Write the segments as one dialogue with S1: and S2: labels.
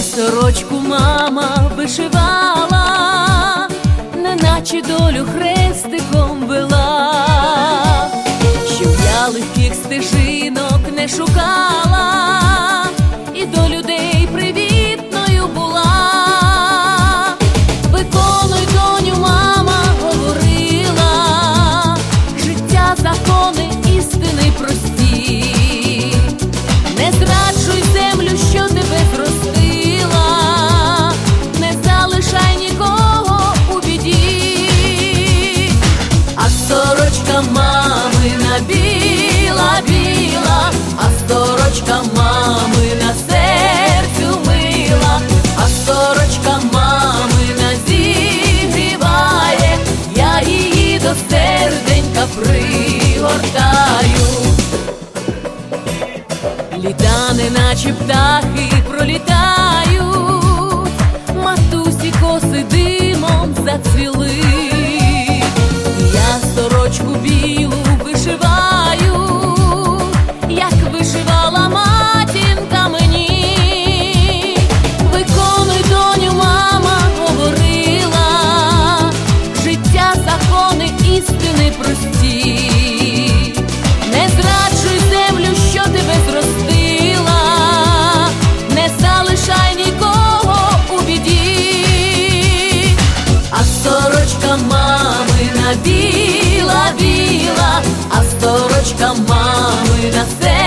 S1: Сорочку мама вишивала, неначе долю хрестиком вела, щоб я легких стежинок не шукала, Неначе птахи пролітають, сорочка мамина серцю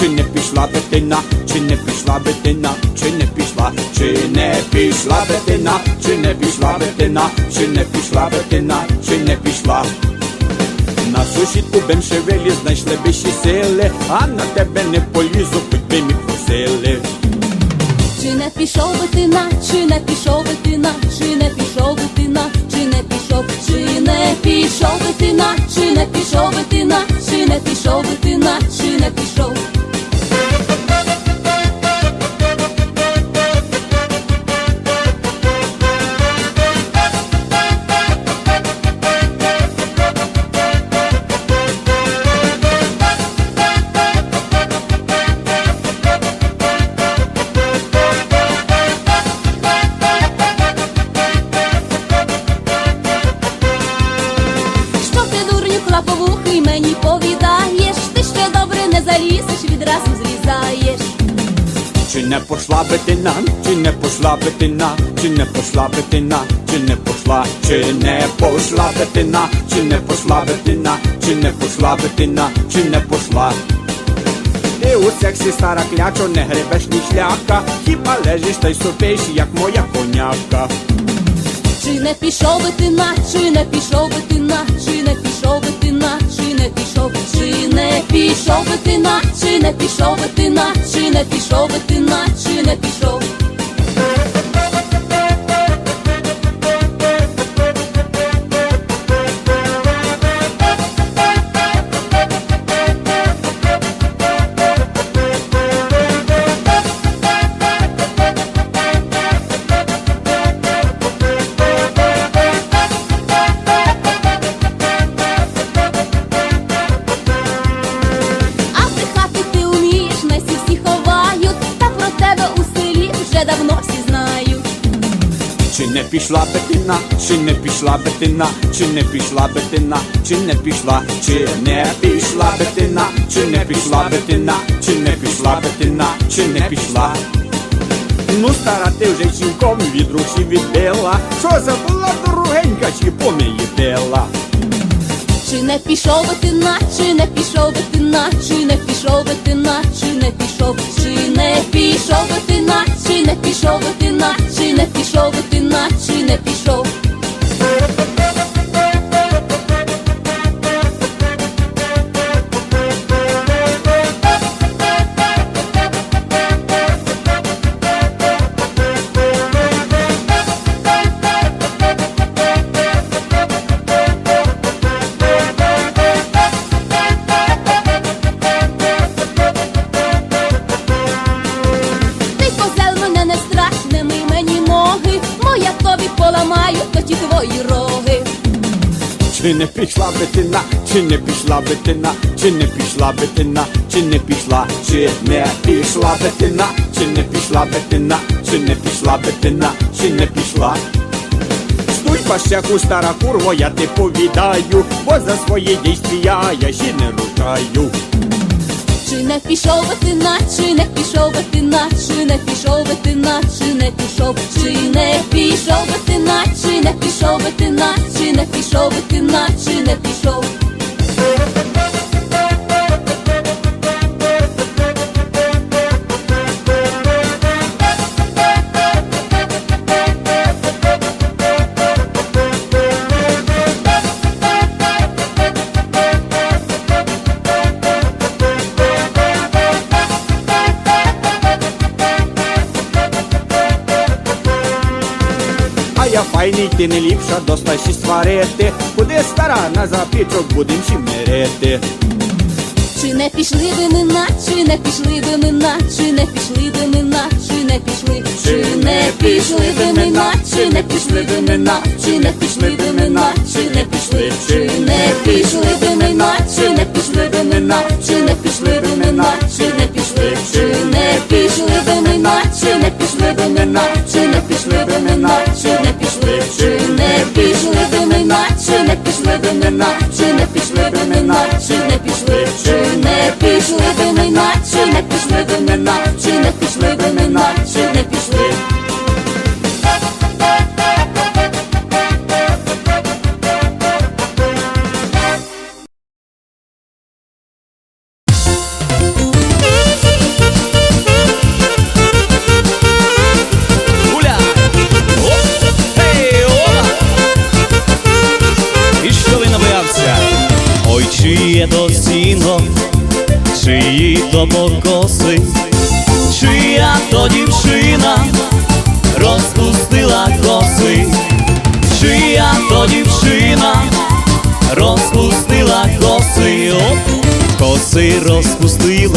S2: чи
S3: не пішла бетина, чи не пішла бетина, чи не пішла, чи не пішла бетина, чи не пішла бетина, чи не пішла бетина, чи не пішла. На сусідку Беншевелі знайшли вищі сили, а на тебе не полізу, хоч би мій просили.
S2: Чи не пішов би ти на, чи не пішов би ти на, чи не пішов би ти на, чи не пішов, чи не пішов би ти на, чи не пішов би ти на, чи не пішов би ти на, чи не пішов.
S3: Пошла чи не пошла бетина, чи не пошла бетина, чи не пошла, чи не пошла бетина, чи не пошла бетина, чи не пошла бетина, чи не пошла. Ти у сексі стара клячо, не гребеш ні шляка, хіба лежиш та й сопиш, як моя коняка.
S2: Чи не пішов би ти на, чи не пішов би ти на, чи не пішов би ти на, чи не пішов, чи не пішов би ти на, чи не пішов би ти на, чи не пішов би ти на, чи не пішов.
S3: Пішла бетина, чи не пішла бетина, чи не пішла бетина, чи не пішла, чи не пішла бетина, чи не пішла бетина, чи не пішла бетина, чи не пішла. Ну, стара, ти вже цілком від ручі відбила, що забула дорогенька, чи помиї била.
S2: Чи не пішов би ти на, чи не пішов би ти на, чи не пішов би ти на, чи не пішов, чи не пішов би ти на, чи не пішов би ти на, чи не пішов би ти на, чи не пішов.
S3: Чи не пішла битина, чи не пішла битина, чи не пішла битина, чи не пішла, чи не пішла битина, чи не пішла битина, чи не пішла битина, чи не пішла. Стуй пащаку, стара курво, я ти повідаю, бо за свої дійствія я ще не рукаю.
S2: Чи не пішов ти наче не пішов ти наче не пішов ти наче не пішов, чи не пішов ти на, чи не пішов ти на, чи не пішов ти наче не пішов.
S3: А я файний, ти не ліпша, достай сварити. Куди стара на запічок будем чимирити.
S2: Чи не пішли ви ми на, чи не пішли ви ми на, чи не пішли ви ми на, чи не пішли, чи не пішли ви ми на, чи не пішли ви ми на, чи не пішли ви ми на, чи не пішли, чи не пішли ви ми на, чи не пішли ви ми на, чи не пішли ви ми на, чи не пішли, чи не пішли ви ми на, чи не пішли ви ми на, чи не пішли ви ми на, чи не пішли, чи не пішли ви ми на, чи не пішли ви ми на, чи не пішли ви ми на, чи не пішли, чи не
S4: розпустила,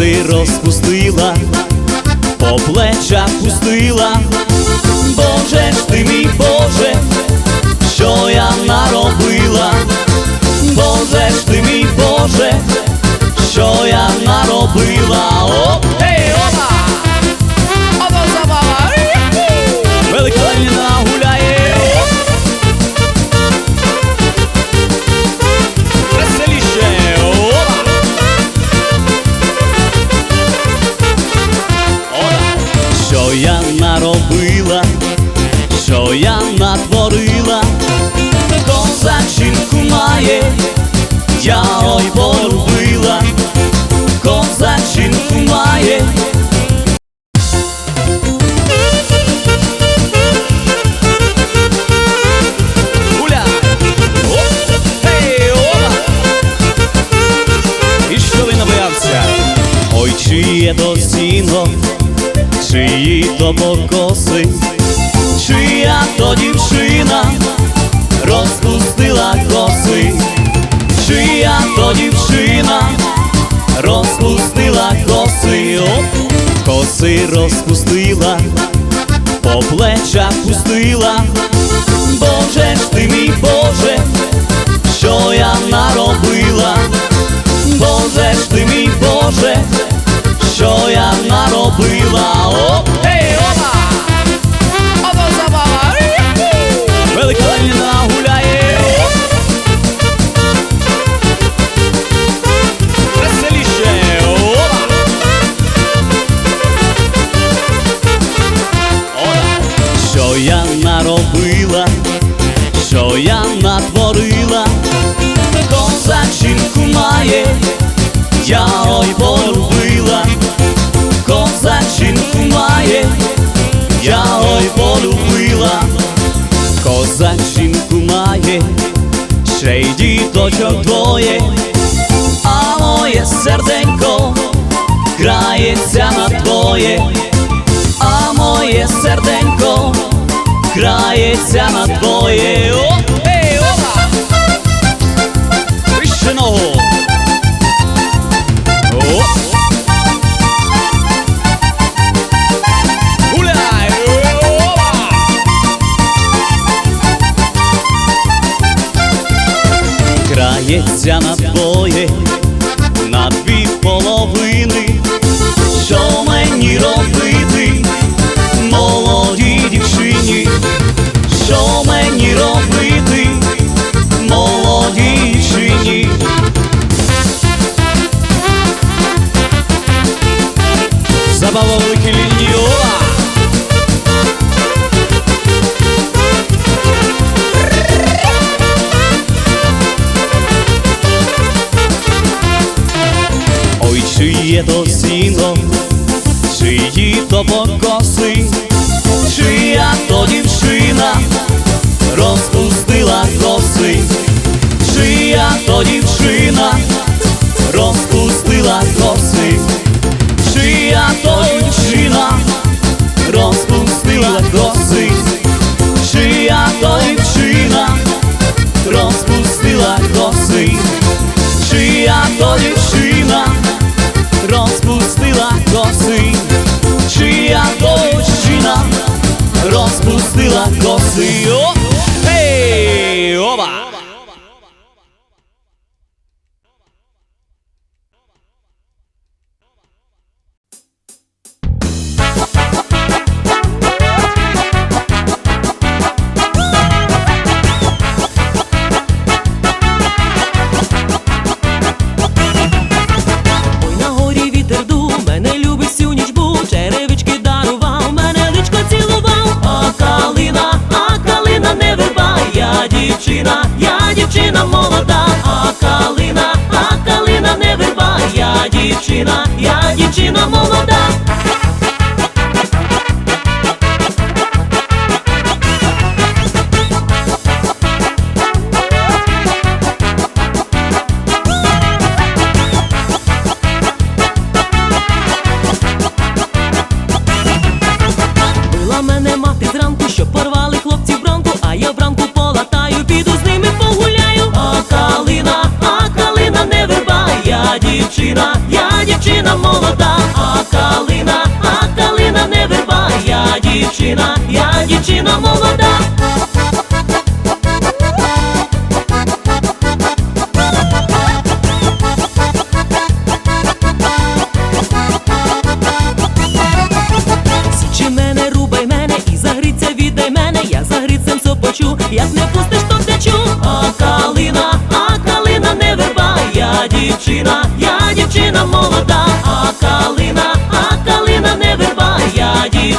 S4: коси розпустила, по плечах пустила, Боже ж ти мій Боже, що я наробила, Боже ж ти мій Боже, що я наробила, Оп! Ей, опа! Сіно, чиї то покоси, чия то дівчина розпустила коси, чия то дівчина розпустила коси, коси розпустила, по плечах пустила, Боже ж ти мій Боже, що я наробила, Боже ж ти мій Боже, що я наробила, Оп! Ей, опа! Грається на твоє. Розпустила коси, чия то дівчина розпустила коси, чия то дівчина розпустила коси, чия то дівчина розпустила коси, чия то дівчина розпустила коси, чия то дівчина розпустила коси.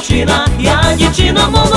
S5: Дівчина, я дівчина молода.